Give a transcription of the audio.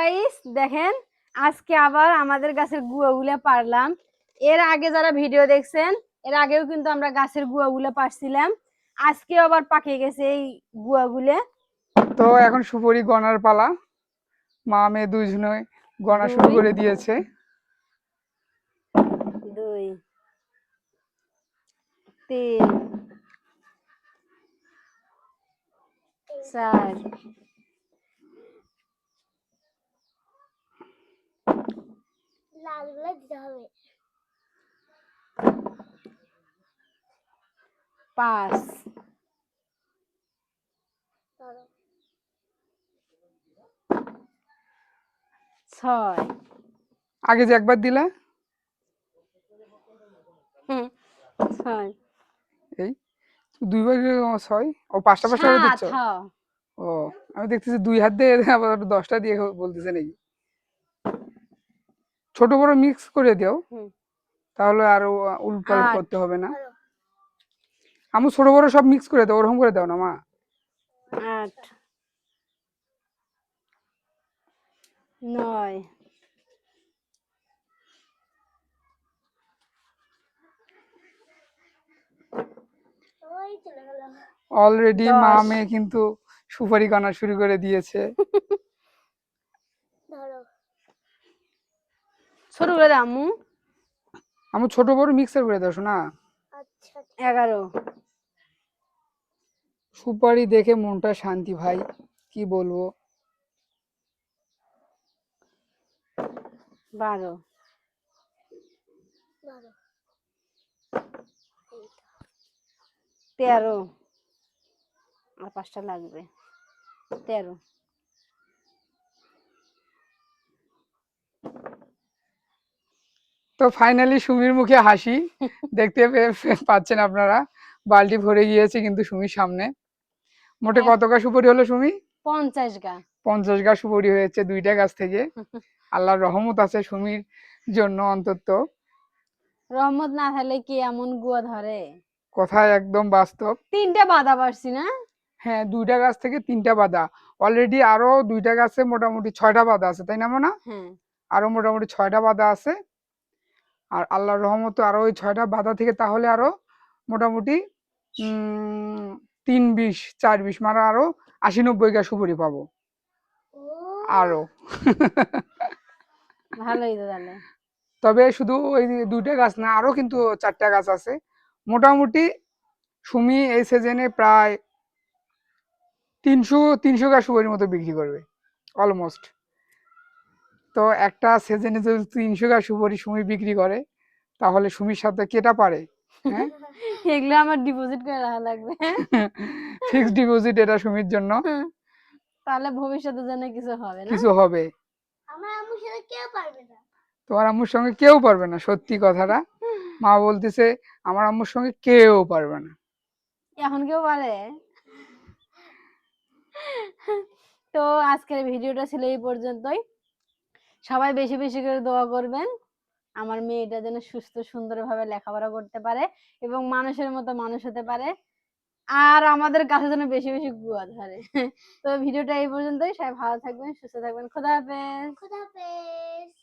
Guys দেখেন আজকে আবার আমাদের গাছের গুয়াগুলো পারলাম। এর আগে যারা ভিডিও দেখছেন এর আগেও কিন্তু আমরা গাছের গুয়াগুলো পারছিলাম। আজকে আবার পাকে গেছে এই গুয়াগুলো তো এখন সুপরি গনার পালা। মা মেয়ে দুইজনে গনা শুরু করে দিয়েছে। দুই। তিন। চার। লালগুলো দিতে হবে। পাঁচ ধরো। ছয়। আগে যে একবার দিলে? হুম, ছয়। এই? দুইবার ছয়? ও পাঁচটা পাঁচটা দিচ্ছ? হ্যাঁ। ও আমি দেখতেছি দুই হাত দিয়ে আবার দশটা দিয়ে বলতেছে নাকি? ছোট বড় মিক্স করে দিও। তাহলে আর উল্ট পাল্ট আট। করতে হবে না। আমি ছোট বড় সব মিক্স করে দাও ওরকম করে দাও না মা। আট। নয়। ওই চলে গেল। অলরেডি মা মেয়ে কিন্তু সুপারি কানা শুরু করে দিয়েছে। ছোট করে দাও আম্মু আমি ছোট বড় মিক্সার করে দাও শোনা। আচ্ছা। এগারো। সুপারি দেখে মনটা শান্তি ভাই। কি বলব? বারো। তেরো। আর পাঁচটা লাগবে। তেরো। তো ফাইনালি সুমির মুখে হাসি। দেখতে পাচ্ছেন আপনারা। বালতি ভরে গিয়েছে কিন্তু সুমির সামনে। মোটে হ্যাঁ। কত গা সুপারি হলো সুমি? পঞ্চাশ গা। পঞ্চাশ গা সুপারি হয়েছে দুইটা গাছ থেকে। আল্লাহর রহমত আছে সুমির জন্য অন্তত। রহমত না থাকলে কি এমন গুয়া ধরে? কথায় একদম বাস্তব। তিনটা বাধা পারছি না? হ্যাঁ দুইটা গাছ থেকে তিনটা বাদা। অলরেডি আরও দুইটা গাছে মোটামুটি ছয়টা বাদা আছে তাই না মোনা? হ্যাঁ। আরও মোটামুটি ছয়টা বাদা আছে। আর আল্লাহর রহমত আরও ওই ছয়টা বাদা থেকে তাহলে আরও মোটামুটি তিন বিশ চার বিশ মানে আরও আশি নব্বই গা সুপুরি পাবো। ও। আরও। ভালোই তো তাহলে। তবে শুধু ওই দুইটা গাছ না আরও কিন্তু চারটা গাছ আছে। মোটামুটি সুমি এই সিজনে প্রায় তিনশো তিনশো গাছ সুপারির মতো বিক্রি করবে অলমোস্ট। তো একটা সিজনে যদি তিনশো গাছ সুপারি সুমি বিক্রি করে তাহলে সুমির সাথে কেটা পারে? হ্যাঁ? এগুলো আমার ডিপোজিট করে রাখা লাগবে। ফিক্সড ডিপোজিট এটা সুমির জন্য। তাহলে ভবিষ্যতে যেন কিছু হবে না? কিছু হবে। আমার আম্মুর সাথে কেউ পারবে না। তোমার আম্মুর সঙ্গে কেউ পারবে না সত্যি কথাটা। মা বলতেছে আমার আম্মুর সঙ্গে কেউ পারবে না। এখন কেউ পারে? তো আজকের ভিডিওটা ছিল এই পর্যন্তই। সবাই বেশি বেশি করে দোয়া করবেন। আমার মেয়েটা যেন সুস্থ, সুন্দরভাবে লেখাপড়া করতে পারে এবং মানুষের মতো মানুষ হতে পারে। আর আমাদের কাছে যেন বেশি বেশি গুয়া ধরে। তো ভিডিওটা এই পর্যন্তই। সবাই ভালো থাকবেন, সুস্থ থাকবেন। খোদা হাফেজ। খোদা হাফেজ।